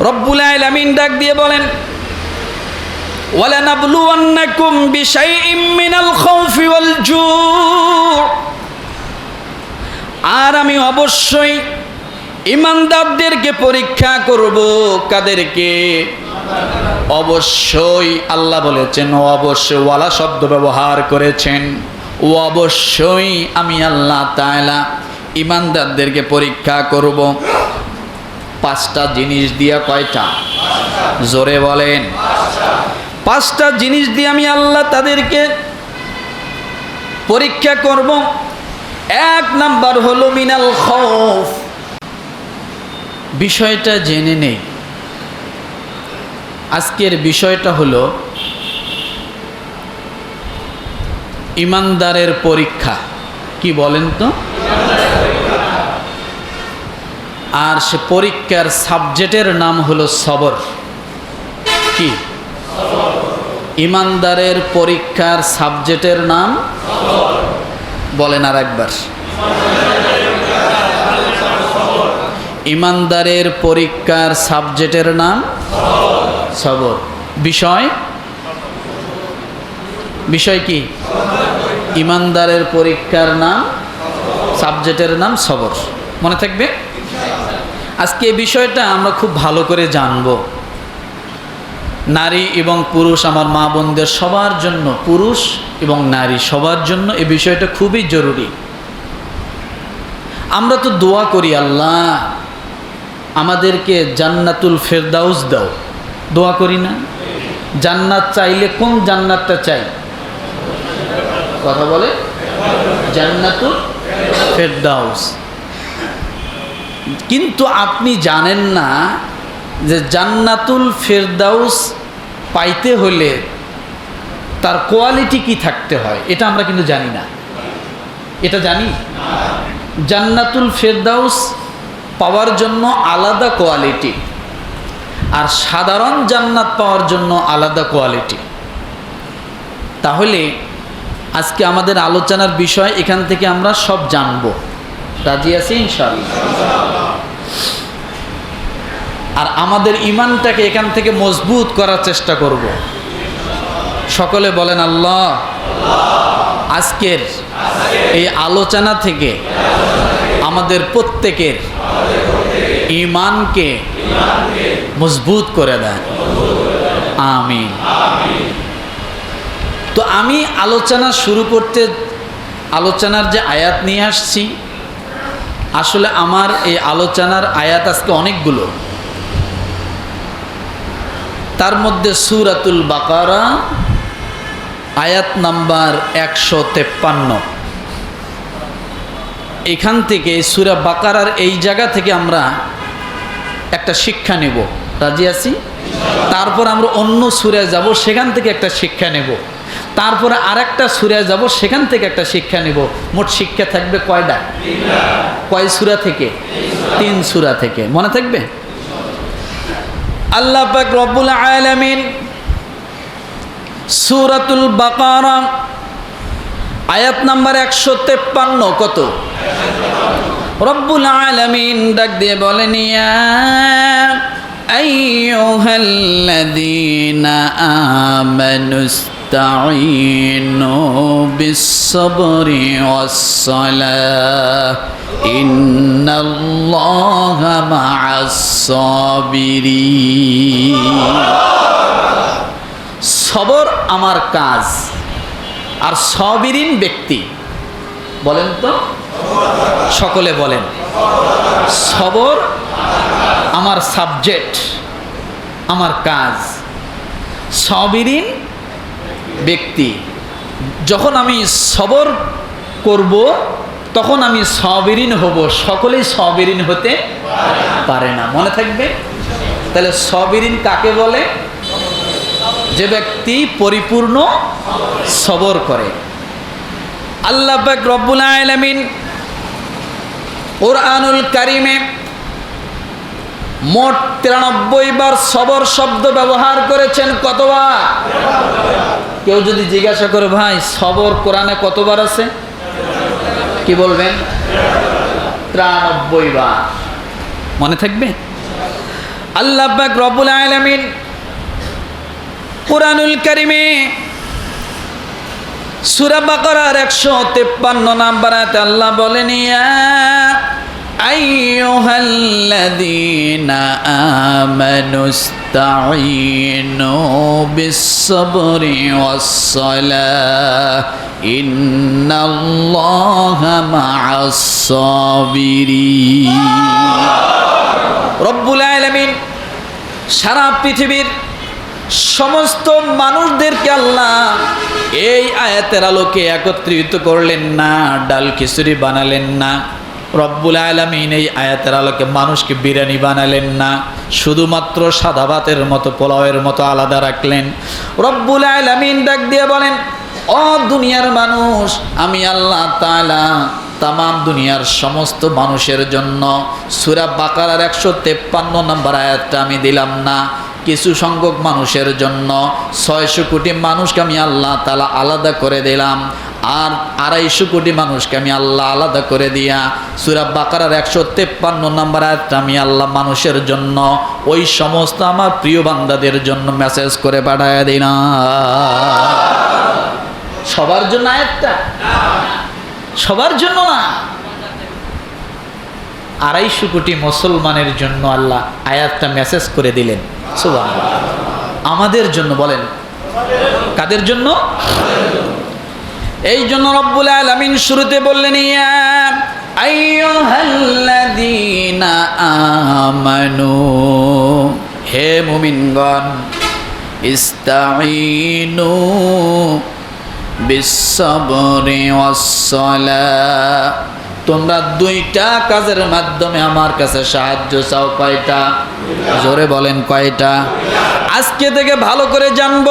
রব্বুল আলামিন ডাক দিয়ে বলেন, ওয়ালানাবলুওয়ান্নাকুম বিশাইইম মিনাল খাউফি ওয়াল জু' আর আমি অবশ্যই ইমানদারদেরকে পরীক্ষা করব, কাদেরকে? অবশ্যই, আল্লাহ বলেছেন ও অবশ্যই ওয়ালা শব্দ ব্যবহার করেছেন। ও অবশ্যই আমি আল্লাহ তায়লা ইমানদারদেরকে পরীক্ষা করব। পাঁচটা জিনিস দিয়া কয়টা? জোরে বলেন। পাঁচটা জিনিস দিয়ে আমি আল্লাহ তাদেরকে পরীক্ষা করব। এক নাম্বার হলো মিনাল খৌফ। বিষয়টা জেনে নেই। আজকের বিষয়টা হলো ইমানদারের পরীক্ষা। কি বলেন তো? আর সে পরীক্ষার সাবজেক্টের নাম হলো সবর। কি? ইমানদারের পরীক্ষার সাবজেক্টের নাম? বলেন আর একবার। ইমানদারের পরীক্ষার সাবজেক্টের নাম? সবর। বিষয়? বিষয় কি? ইমানদারের পরীক্ষার নাম? সাবজেক্টের নাম সবর। মনে থাকবে? আজকে এই বিষয়টা আমরা খুব ভালো করে জানব। নারী এবং পুরুষ আমার মা বোনদের সবার জন্য, পুরুষ এবং নারী সবার জন্য এই বিষয়টা খুবই জরুরি। আমরা তো দোয়া করি আল্লাহ, আমাদেরকে জান্নাতুল ফেরদাউস দাও। দোয়া করি না? জান্নাত চাইলে কোন জান্নাতটা চাই? কথা বলে? জান্নাতুল ফেরদাউস। কিন্তু আপনি জানেন না যে জান্নাতুল ফেরদাউস পাইতে হলে তার কোয়ালিটি কি থাকতে হয়, এটা আমরা কিন্তু জানি না। এটা জানি? জান্নাতুল ফেরদাউস পাওয়ার জন্য আলাদা কোয়ালিটি আর সাধারণ জান্নাত পাওয়ার জন্য আলাদা কোয়ালিটি। তাহলে আজকে আমাদের আলোচনার বিষয় এখান থেকে আমরা সব জানব। রাজি আছি ইনশাআল্লাহ? আর আমাদের ইমানটাকে এখান থেকে মজবুত করার চেষ্টা করব। সকলে বলেন আল্লাহ। আজকের এই আলোচনা থেকে আমাদের প্রত্যেকের ইমানকে মজবুত করে দেয় আমি তো আমি আলোচনা শুরু করতে আলোচনার যে আয়াত নিয়ে আসছি আসলে আমার এই আলোচনার আয়াত আজকে অনেকগুলো। তার মধ্যে সুরাতুল বাকারা, আয়াত নাম্বার একশো তেপ্পান্ন। এখান থেকে, সুরা বাকারার এই জায়গা থেকে আমরা একটা শিক্ষা নেব। রাজি আছি? তারপর আমরা অন্য সুরায় যাব, সেখান থেকে একটা শিক্ষা নেব। তারপরে আর একটা সুরায় যাব, সেখান থেকে একটা শিক্ষা নেব। মোট শিক্ষা থাকবে কয়টা? কয় সুরা থেকে? তিন সুরা থেকে। মনে থাকবে? আল্লাহ পাক রব্বুল আলামিন সূরাতুল বাকারা, আয়াত নাম্বার একশো তেপ্পান্ন, কত? রব্বুল আলামিন ডাক দিয়ে বলেন, ইয়া আইয়ুহাল্লাযীনা আমানু استعينوا بالصبر والصلاة إن الله مع الصابرين সবর আমার কাজ আর সবিরিন ব্যক্তি বলেন তো সকলে বলেন সবর আমার সাবজেক্ট আমার কাজ সবিরিন ব্যক্তি। যখন আমি সবর করব, তখন আমি সবিরিন হব। সকলেই সবিরিন হতে পারে না। মনে থাকবে? তাহলে সবিরিন কাকে বলে? যে ব্যক্তি পরিপূর্ণ সবর করে। আল্লাহ রব্বুল আলামিন কোরআনুল কারিমে মোট তিরানব্বই বার সবর শব্দ ব্যবহার করেছেন কতবার? কেউ যদি জিজ্ঞাসা করে, ভাই, সবর কোরআনে কতবার আছে? কি বলবেন? তিরানব্বই বার। মনে থাকবে? আল্লাহ পাক রব্বুল আলামিন কোরআনুল কারিমে সূরা বাকারার 153 নাম্বার আল্লাহ বলেন, ইয়া আইয়ুহাল্লাযীনা আমানু ইসতাঈনু বিস-সাবরি ওয়াস-সালাহ, ইন্নাল্লাহা মা'আস-সাবিরিন। রব্বুল আলামিন সারা পৃথিবীর সমস্ত মানুষদেরকে আল্লাহ এই আয়াতের আলোকে একত্রিত করলেন না, ডাল খিচুড়ি বানালেন না। রব্বুল আলমিন এই আয়াতের আলোকে মানুষকে বিরিয়ানি বানালেন না, শুধুমাত্র সাদা ভাতের মতো, পোলাওয়ের মতো আলাদা রাখলেন। রব্বুল আলমিন ডাক দিয়ে বলেন ও দুনিয়ার মানুষ, আমি আল্লাহ তালা তাম দুনিয়ার সমস্ত মানুষের জন্য সুরা বাকারার একশো তেপ্পান্ন নম্বর আয়াতটা আমি দিলাম না। কিছু সংখ্যক মানুষের জন্য ছয়শো কোটি মানুষকে আমি আল্লাহ তালা আলাদা করে দিলাম। আর আড়াইশো কোটি মানুষকে আমি আল্লাহ আলাদা করে দিয়া সুরাব বাকারার একশো তেপ্পান্ন নম্বর আয়াতটা আমি আল্লাহ মানুষের জন্য, ওই সমস্ত আমার প্রিয় বান্দাদের জন্য মেসেজ করে পাঠায় দিলাম সবার জন্য আয়াতটা? সবার জন্য না। আড়াইশো কোটি মুসলমানের জন্য আল্লাহ আয়াতটা মেসেজ করে দিলেন। আমাদের জন্য বলেন। কাদের জন্য? এই জন্য রব্বুল আলামিন শুরুতে বললেন, ইয়া আমানু, হে মুমিনগণ, ইস্তাঈনু বিশ্বরে তোমরা দুইটা কাজের মাধ্যমে আমার কাছে সাহায্য চাও, কয়টা? জোরে বলেন, কয়টা? আজকে থেকে ভালো করে জানব,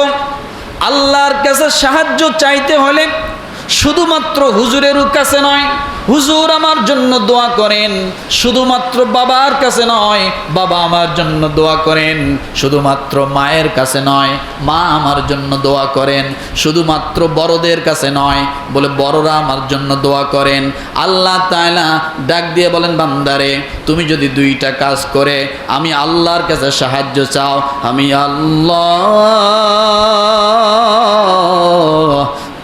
আল্লাহর কাছে সাহায্য চাইতে হলে শুধুমাত্র হুজুরের কাছে নয়, হুজুর আমার জন্য দোয়া করেন। শুধুমাত্র বাবার কাছে নয়, বাবা আমার জন্য দোয়া করেন। শুধুমাত্র মায়ের কাছে নয়, মা আমার জন্য দোয়া করেন। শুধুমাত্র বড়দের কাছে নয়, বলে বড়রা আমার জন্য দোয়া করেন। আল্লাহ তাআলা ডাক দিয়ে বলেন, বান্দারে, তুমি যদি দুইটা কাজ করে, আমি আল্লাহর কাছে সাহায্য চাও, আমি আল্লাহ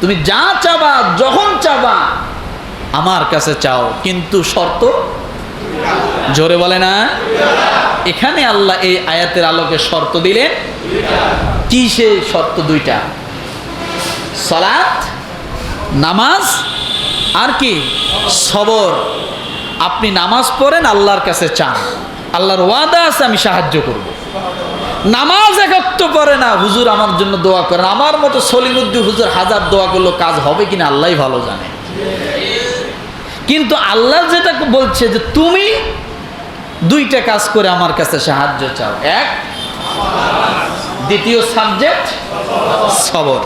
তুমি যা চাবা, যখন চাবা, আমার কাছে চাও। কিন্তু শর্ত? জোরে বলে না? এখানে আল্লাহ এই আয়াতের আলোকে শর্ত দিলেন। কি সে শর্ত দুইটা? সলাৎ নামাজ, আর কি? সবর। আপনি নামাজ পড়েন, আল্লাহর কাছে চান। আল্লাহর ওয়াদা আছে, আমি সাহায্য করব। নামাজ একাত্ম করে না, হুজুর আমার জন্য দোয়া করেন আমার মতো সলিমুদ্দি হুজুর হাজার দোয়া করল, কাজ হবে কিনা আল্লাহই ভালো জানে। কিন্তু আল্লাহ যেটা বলছে যে, তুমি দুইটা কাজ করে আমার কাছে সাহায্য চাও। এক, দ্বিতীয় সাবজেক্ট সবর।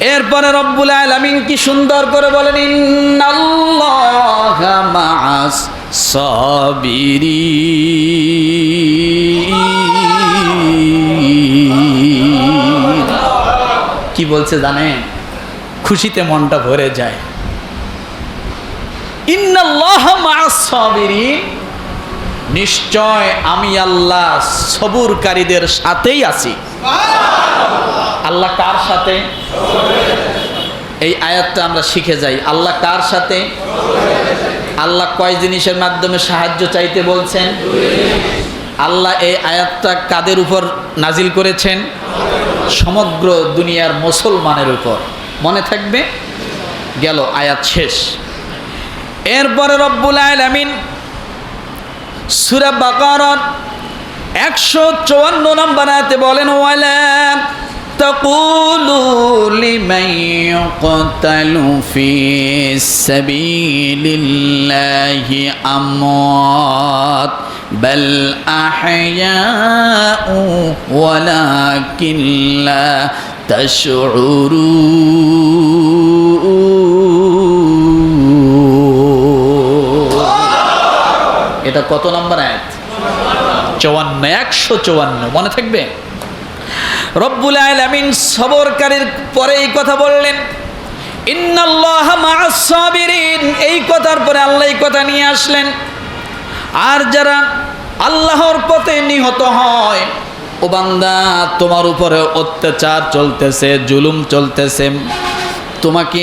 এরপরে রব্বুল আলামিন কি সুন্দর করে বলেন, ইন্নাল্লাহা কি বলছে জানেন? খুশিতে মনটা ভরে যায়। নিশ্চয় আমি আল্লাহ সবুরকারীদের সাথেই আছি। আল্লাহ কার সাথে? এই আয়াতটা আমরা শিখে যাই। আল্লাহ কার সাথে? আল্লাহ কয় জিনিসের মাধ্যমে সাহায্য চাইতে বলছেন? আল্লাহ এই আয়াতটা কাদের উপর নাজিল করেছেন? সমগ্র দুনিয়ার মুসলমানের উপর। মনে থাকবে? গেল আয়াত শেষ। এরপরে রব্বুল আলামিন সূরা বাকারার একশো চুয়ান্ন নম্বর আয়াতে বলেন, ওয়ালা تقولوا لمن يقتل في سبيل الله أموات بل أحياء ولكن لا تشعرون এটা কত নম্বর আয়াত চুয়ান্ন একশো চুয়ান্ন মনে থাকবে রব্বুল আলামিন সবরকারীর পরে এই কথা বললেন, ইন্নাল্লাহ মা'আস সাবিরিন। এই কথার পরে আল্লাহ এই কথা নিয়ে আসলেন, আর যারা আল্লাহর পথে নিহত হয়, ও বান্দা, তোমার উপরে অত্যাচার চলতেছে, জুলুম চলতেছে তোমাকে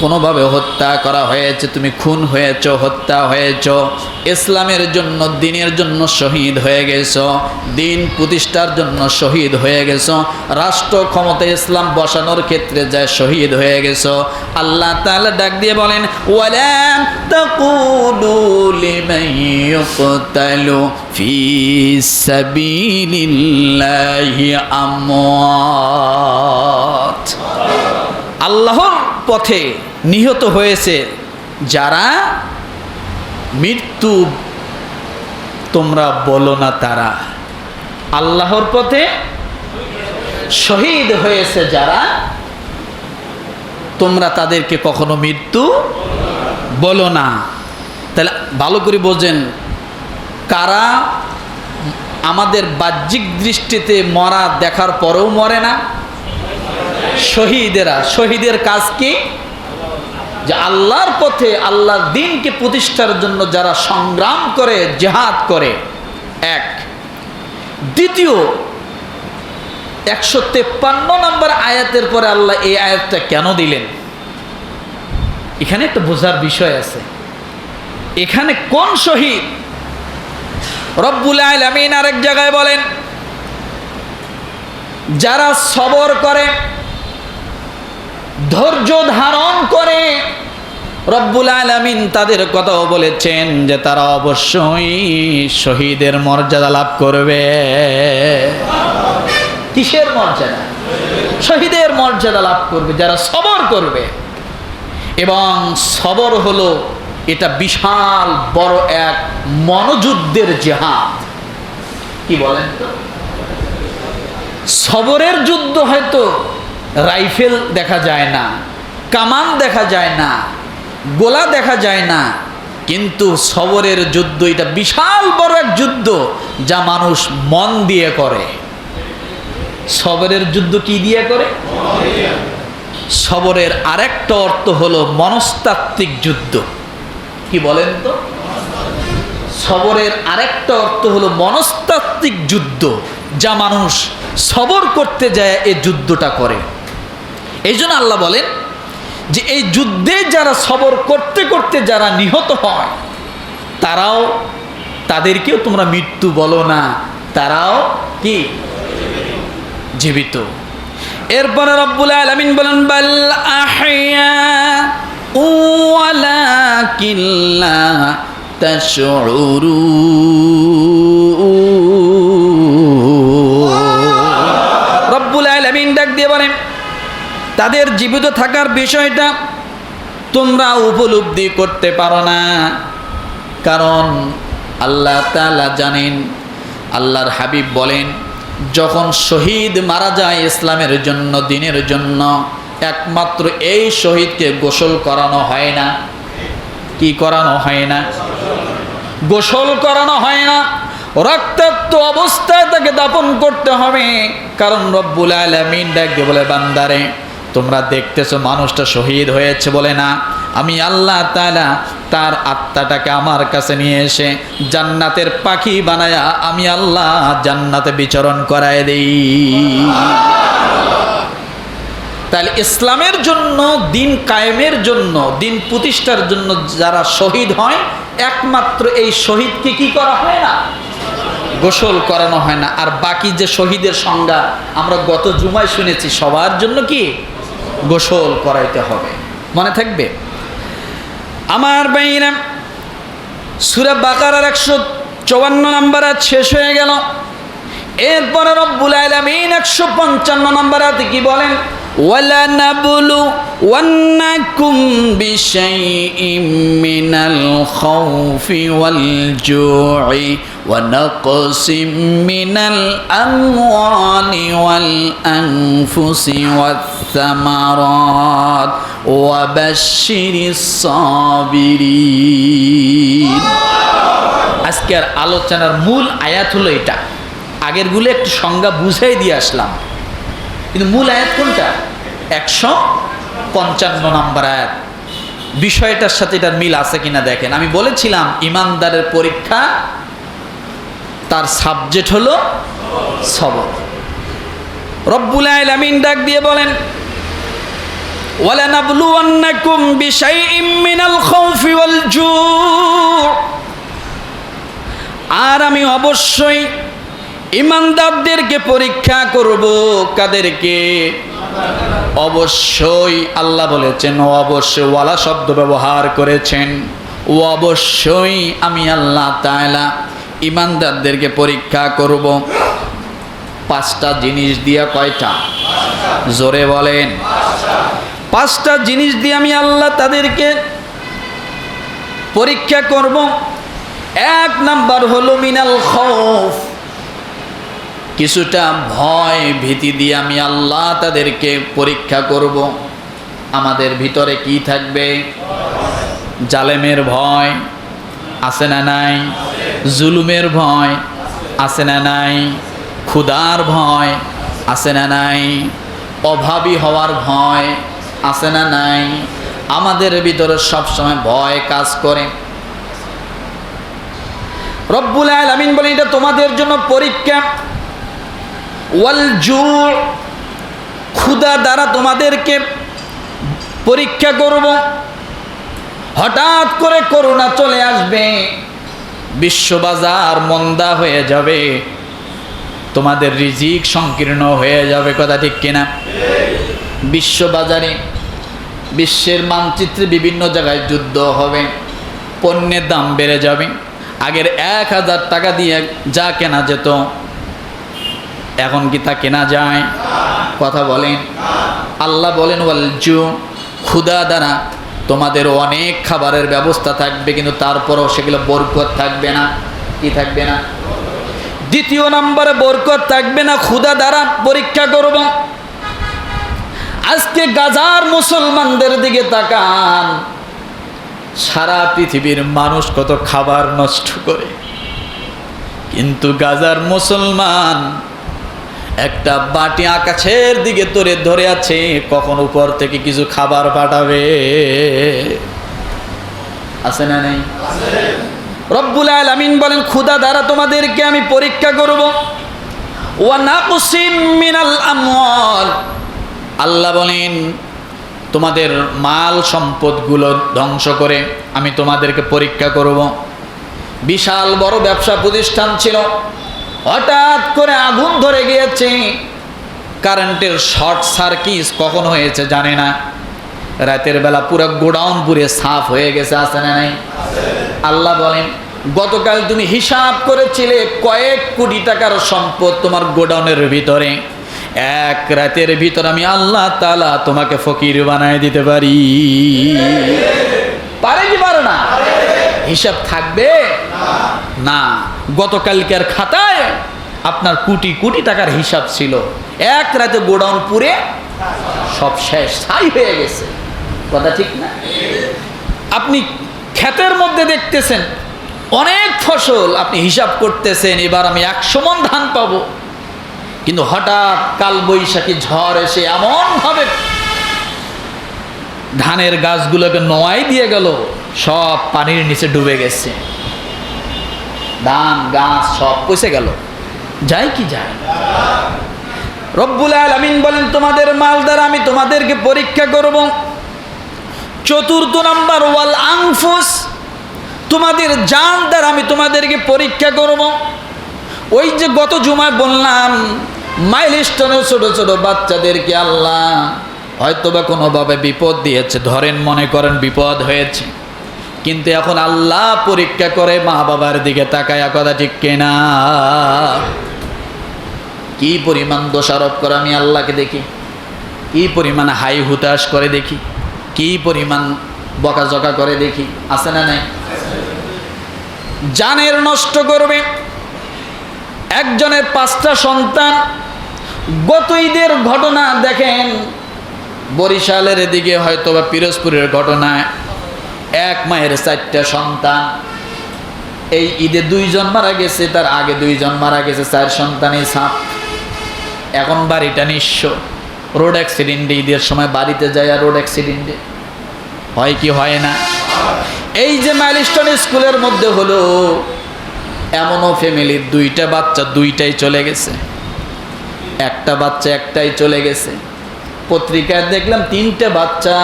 কোনোভাবে হত্যা করা হয়েছে, তুমি খুন হয়েছ, হত্যা হয়েছ, ইসলামের জন্য, দিনের জন্য শহীদ হয়ে গেছো, দিন প্রতিষ্ঠার জন্য শহীদ হয়ে গেছ, রাষ্ট্র ক্ষমতা ইসলাম বসানোর ক্ষেত্রে যায় শহীদ হয়ে গেছ, আল্লাহ তাআলা ডাক দিয়ে বলেন, ওয়ালা তাকুলু লিমান ইউকতালু ফি আল্লাহর পথে নিহত হয়েছে। যারা মৃত্যু তোমরা বলো না তারা। আল্লাহর পথে শহীদ হয়েছে যারা। তোমরা তাদেরকে কখনো মৃত্যু বলো না। তাহলে ভালো করে বোঝেন, কারা আমাদের বাহ্যিক দৃষ্টিতে মরা দেখার পরেও মরে না? শহীদেরা। শহীদের কাজ কি? যে আল্লাহর পথে আল্লাহর দিনকে প্রতিষ্ঠার জন্য যারা সংগ্রাম করে, জেহাদ করে। এক। দ্বিতীয়, একশো তেপ্পান্ন নম্বর আয়াতের পরে আল্লাহ এই আয়াতটা কেন দিলেন? এখানে একটা বোঝার বিষয় আছে। এখানে কোন শহীদ? রব্বুল আলমিন আরেক জায়গায় বলেন, যারা সবর করে ধৈর্য ধারণ করে রব্বুল আলমিন তাদের কথাও বলেছেন যে তারা অবশ্যই শহীদের মর্যাদা লাভ করবে। কিসের মর্যাদা? শহীদের মর্যাদা লাভ করবে, যারা সবর করবে। এবং সবর হলো এটা বিশাল বড় এক মনোযুদ্ধের জেহাদ। কি বলেন তো? সবরের যুদ্ধ হয়তো রাইফেল দেখা যায় না, কামান দেখা যায় না, গোলা দেখা যায় না, কিন্তু সবরের যুদ্ধ, এটা বিশাল বড় এক যুদ্ধ যা মানুষ মন দিয়ে করে। সবরের যুদ্ধ কি দিয়ে করে? সবরের আরেকটা অর্থ হলো মনস্তাত্ত্বিক যুদ্ধ। কি বলেন তো? সবরের আরেকটা অর্থ হলো মনস্তাত্ত্বিক যুদ্ধ যা মানুষ সবর করতে যায় এ যুদ্ধটা করে। এই জন্য আল্লাহ বলেন যে এই যুদ্ধে যারা সবর করতে করতে যারা নিহত হয়, তারাও তাদেরকেও তোমরা মৃত্যু বলো না, তারাও কি? জীবিত। এরপরে রব্বুল আলামিন বলেন, বাল আহইয়া ওয়ালাকিন লা তাশউরুন তাদের জীবিত থাকার বিষয়টা তোমরা উপলব্ধি করতে পারো না। কারণ আল্লাহ তালা জানেন, আল্লাহর হাবিব বলেন, যখন শহীদ মারা যায় ইসলামের জন্য, দিনের জন্য, একমাত্র এই শহীদকে গোসল করানো হয় না। কি করানো হয় না? গোসল করানো হয় না। রক্তাক্ত অবস্থায় তাকে দাপন করতে হবে। কারণ রব্বুল আলমিন ডাকে বলে, বান্দারে তোমরা দেখতেছো মানুষটা শহীদ হয়েছে বলে না। আমি আল্লাহ তালা তার আত্মাটাকে আমার কাছে নিয়ে এসে জান্নাতের পাখি বানায়া আমি আল্লাহ জান্নাতে বিচরণ করায় দেই। তাহলে ইসলামের জন্য, দিন কায়েমের জন্য, দিন প্রতিষ্ঠার জন্য যারা শহীদ হয়, একমাত্র এই শহীদকে কি করা হয় না? গোসল করানো হয় না। আর বাকি যে শহীদের সংজ্ঞা আমরা গত জুমায় শুনেছি, সবার জন্য কি? গোসল করাইতে হবে মনে থাকবে আমার বাইরা সুরা বাকারার একশো চৌয়ান্ন নাম্বার আজ শেষ হয়ে গেল এরপরে রব্বুল আলামিন একশো পঞ্চান্ন নাম্বার হাতে কি বলেন وَلَنَبْلُوَنَّكُمْ بِشَيْءٍ مِّنَ الْخَوْفِ وَالْجُوعِ ونقص من الأموال والأنفس والثمرات وبشر الصابرين আজকের আলোচনার মূল আয়াত হলো এটা আগেরগুলো একটু সংজ্ঞা বুঝাই দিয়ে আসলাম কিন্তু মূল আয়াত কোনটা একশো পঞ্চান্ন নম্বর আয়াত বিষয়টার সাথে এটার মিল আছে কিনা দেখেন আমি বলেছিলাম ইমানদারের পরীক্ষা তার সাবজেক্ট হলো সবর রব্বুল আলামিন ডাক দিয়ে বলেন ولنبلونكم بشيء من الخوف والجوع আর আমি অবশ্যই ইমানদারদেরকে পরীক্ষা করব কাদেরকে অবশ্যই আল্লাহ বলেছেন ও অবশ্যই ওয়ালা শব্দ ব্যবহার করেছেন ও অবশ্যই আমি আল্লাহ তাআলা ইমানদারদেরকে পরীক্ষা করব। পাঁচটা জিনিস দিয়া কয়টা? জোরে বলেন। পাঁচটা জিনিস দিয়ে আমি আল্লাহ তাদেরকে পরীক্ষা করব। এক নাম্বার হলো মিনাল খৌফ। কিছুটা ভয় ভীতি দিয়ে আমি আল্লাহ তাদেরকে পরীক্ষা করব। আমাদের ভিতরে কি থাকবে? জালেমের ভয় আছে না নাই? জুলুমের ভয়, আছে না নাই? ক্ষুধার ভয়, আছে না নাই? অভাবী হওয়ার ভয়, আছে না নাই? আমাদের ভিতরে সবসময় ভয় কাজ করে। রব্বুল আলামিন বলে এটা তোমাদের জন্য পরীক্ষা। ওয়াল জুর ক্ষুদা দ্বারা তোমাদেরকে পরীক্ষা করব। হঠাৎ করে করোনা চলে আসবে। বিশ্ববাজার মন্দা হয়ে যাবে। তোমাদের রিজিক সংকীর্ণ হয়ে যাবে, কথা ঠিক কিনা? বিশ্ববাজারে বিশ্বের মানচিত্রে বিভিন্ন জায়গায় যুদ্ধ হবে, পণ্যের দাম বেড়ে যাবে। আগের এক হাজার টাকা দিয়ে যা কেনা যেত, এখন কি তা কেনা যায়? কথা বলেন। আল্লাহ বলেন ওয়ালজু ক্ষুদা দ্বারা তোমাদের অনেক খাবারের ব্যবস্থা থাকবে, কিন্তু তারপরও সেগুলো বরকত থাকবে না। কি থাকবে না? দ্বিতীয় নম্বরে বরকত থাকবে না ক্ষুদা দ্বারা পরীক্ষা করব। আজকে গাজার মুসলমানদের দিকে তাকান। সারা পৃথিবীর মানুষ কত খাবার নষ্ট করে। কিন্তু গাজার মুসলমান একটা বাটি আকাশের দিকে তোরে ধরে আছে, কখন উপর থেকে কিছু খাবার পাঠাবে? আছে না নেই? রব্বুল আলামিন বলেন ক্ষুদা দ্বারা তোমাদেরকে আমি পরীক্ষা করব। আল্লাহ বলেন, তোমাদের মাল সম্পদগুলো ধ্বংস করে আমি তোমাদেরকে পরীক্ষা করব। বিশাল বড় ব্যবসা প্রতিষ্ঠান ছিল। হঠাৎ করে আগুন ধরে গিয়েছে। কারেন্টের শর্ট সার্কিট কখন হয়েছে জানে না। রাতের বেলা পুরো গোডাউন পুরে সাফ হয়ে গেছে, আছে না নাই? আল্লাহ বলেন, গতকাল তুমি হিসাব করেছিলে কয়েক কোটি টাকার সম্পদ তোমার গোডাউনের ভিতরে। এক রাতের ভিতর আমি আল্লাহ তালা তোমাকে ফকির বানায় দিতে পারি। পারে কি পারে না? হিসাব থাকবে? না, গতকালকের খাতায় আপনার কোটি কোটি টাকার হিসাব ছিল। এক রাতে গোডাউন পুরে সব শেষ, ছাই হয়ে গেছে। কথা ঠিক না? আপনি ক্ষেতের মধ্যে দেখতেছেন, অনেক ফসল আপনি হিসাব করতেছেন, এবার আমি একশো মন ধান পাবো। কিন্তু হঠাৎ কাল বৈশাখী ঝড় এসে এমনভাবে ধানের গাছগুলোকে নোয়াই দিয়ে গেল, সব পানির নিচে ডুবে গেছে। ধান, গাছ সব পচে গেল। যায় কি যায়? রব্বুল আলামিন বলেন, তোমাদের মাল দ্বারা আমি তোমাদেরকে পরীক্ষা করব। চতুর্থ নাম্বার, ওয়াল আংফুস তোমাদের জান দ্বারা আমি তোমাদেরকে পরীক্ষা করব। ওই যে গত জুমায় বললাম মাইল স্টোনের ছোট ছোট বাচ্চাদেরকে আল্লাহ হয়তো বা কোনোভাবে বিপদ দিয়েছে। ধরেন মনে করেন বিপদ হয়েছে। কিন্তু এখন আল্লাহ পরীক্ষা করে মা বাবার দিকে তাকায় কথা ঠিক কেনা? কি পরিমাণ দোষারোপ করে আমি আল্লাহকে দেখি? কি পরিমাণ হাই হুতাশ করে দেখি? কি পরিমাণ বকাঝকা করে দেখি? আছে না নাই? জানের নষ্ট করবে। একজনের পাঁচটা সন্তান গত ঈদের ঘটনা দেখেন। বরিশালের এদিকে হয়তো বা পিরোজপুরের ঘটনায় এক মায়ের চারটা সন্তান। এই ঈদে দুইজন মারা গেছে, তার আগে দুইজন মারা গেছে, চার সন্তানই সাপ। এখন বাড়িটা নিঃস্ব। রোড অ্যাক্সিডেন্টে ঈদের সময় বাড়িতে যায় আর রোড অ্যাক্সিডেন্টে। হয় কি হয় না? এই যে মাইলস্টোন স্কুলের মধ্যে হলো, এমনও ফ্যামিলির দুইটা বাচ্চা দুইটাই চলে গেছে। একটা বাচ্চা একটাই চলে গেছে। পত্রিকায় দেখলাম তিনটে বাচ্চা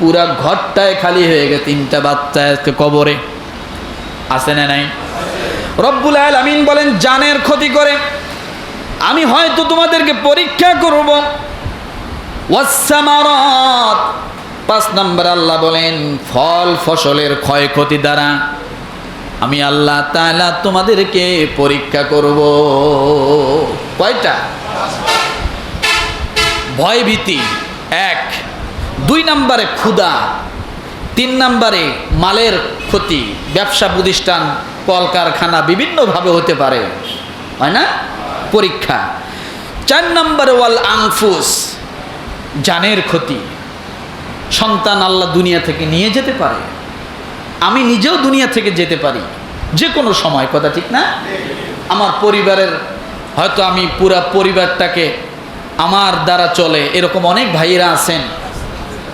পুরা ঘরটায় খালি হয়ে গেছে, তিনটা বাচ্চা আজকে কবরে। আছে না নাই? রব্বুল আমিন বলেন, জানের ক্ষতি করে। আমি হয়তো তোমাদেরকে পরীক্ষা করব। পাঁচ নম্বর আল্লাহ বলেন, ফল ফসলের ক্ষয়ক্ষতি দ্বারা আমি আল্লাহ তাআলা তোমাদেরকে পরীক্ষা করব। কয়টা? ভয়ভীতি। এক দুই নম্বরে ক্ষুধা তিন নম্বরে মালের ক্ষতি, ব্যবসা প্রতিষ্ঠান, কলকারখানা বিভিন্নভাবে হতে পারে, হয় না? পরীক্ষা। চার নম্বরে ওয়াল আংফুস জানের ক্ষতি, সন্তান আল্লাহ দুনিয়া থেকে নিয়ে যেতে পারে। আমি নিজেও দুনিয়া থেকে যেতে পারি যে কোনো সময়, কথা ঠিক না? আমার পরিবারের, হয়তো আমি পুরা পরিবারটাকে আমার দ্বারা চলে, এরকম অনেক ভাইয়েরা আছেন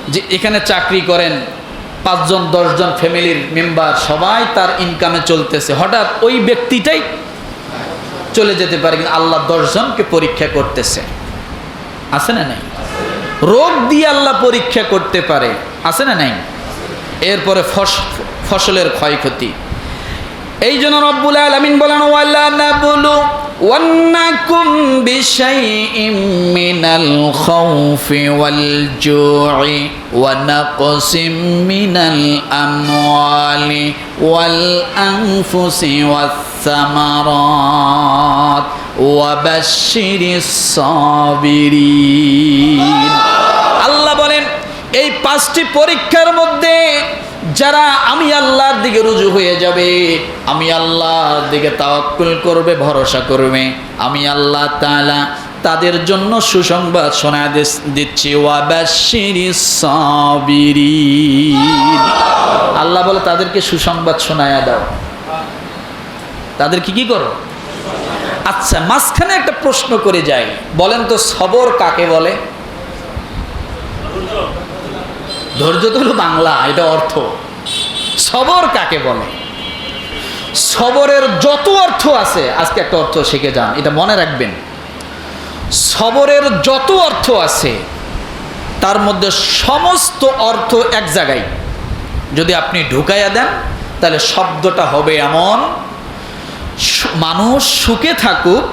যে এখানে চাকরি করেন পাঁচজন, দশজন ফ্যামিলির মেম্বার, সবাই তার ইনকামে চলতেছে। হঠাৎ ওই ব্যক্তিটাই চলে যেতে পারে, কিন্তু আল্লাহ দশজনকে পরীক্ষা করতেছে। আছে না নাই? রোগ দিয়ে আল্লাহ পরীক্ষা করতে পারে। আছে না নাই? এরপরে ফস- ফসলের ক্ষয়ক্ষতি। এই জন্য রব্বুল আলামিন বলেন, ওয়ালা নাবলু ওয়ান্নাকুম বিশাইইম মিনাল খাউফি ওয়াল জু'i ওয়া নাকসিম মিনাল আমওয়ালি ওয়াল আনফুসি ওয়াস সামারাত ওয়া আল্লাহ বলেন, এই পাঁচটি পরীক্ষার মধ্যে যারা আমি আল্লাহর দিকে রুজু হয়ে যাবে, আমি আল্লাহর দিকে তাওয়াক্কুল করবে, ভরসা করবে। আমি আল্লাহ তাআলা তাদের জন্য সুসংবাদ শোনা দিচ্ছি আল্লাহ বলে, তাদেরকে সুসংবাদ শোনায়া দাও। তাদেরকে কি করো? আচ্ছা মাঝখানে একটা প্রশ্ন করে যাই। বলেন তো, সবর কাকে বলে? ধৈর্য তো হলো বাংলা, এটা অর্থ। সবর কাকে বলে? সবরের যত অর্থ আছে, আজকে একটা অর্থ শিখে যান, এটা মনে রাখবেন। সবরের যত অর্থ আছে, তার মধ্যে সমস্ত অর্থ এক জায়গায়। যদি আপনি ঢুকাইয়া দেন, তাহলে শব্দটা হবে এমন, মানুষ সুখে থাকুক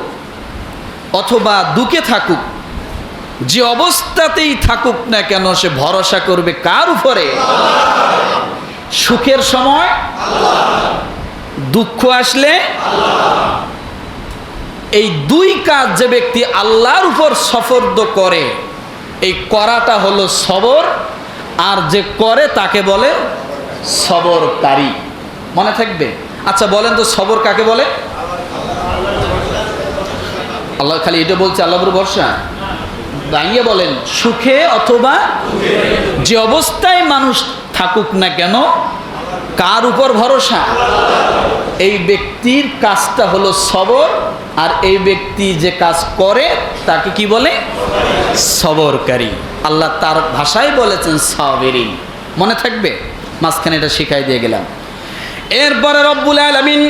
অথবা দুঃখে থাকুক যে অবস্থাতেই থাকুক না কেন, সে ভরসা করবে কার উপরে? সুখের সময়? দুঃখ আসলে? এই দুই কাজ যে ব্যক্তি আল্লাহর উপর সফর্দ করে, এই করাটা হলো সবর, আর যে করে তাকে বলে সবরকারী। মনে থাকবে? আচ্ছা বলেন তো সবর কাকে বলে? আল্লাহ খালি এটা বলছে আল্লাহর ভরসা? দাঁড়িয়ে বলেন, সুখে অথবা যে অবস্থায় মানুষ থাকুক না কেন, কার উপর ভরসা? এই ব্যক্তির কাজটা হলো সবর, আর এই ব্যক্তি যে কাজ করে তাকে কি বলে? সবরকারী। আল্লাহ তার ভাষায় বলেছেন, সাবেরিন। মনে থাকবে? মাঝখানে এটা শিখাই দিয়ে গেলাম। এরপরে রব্বুল আলমিন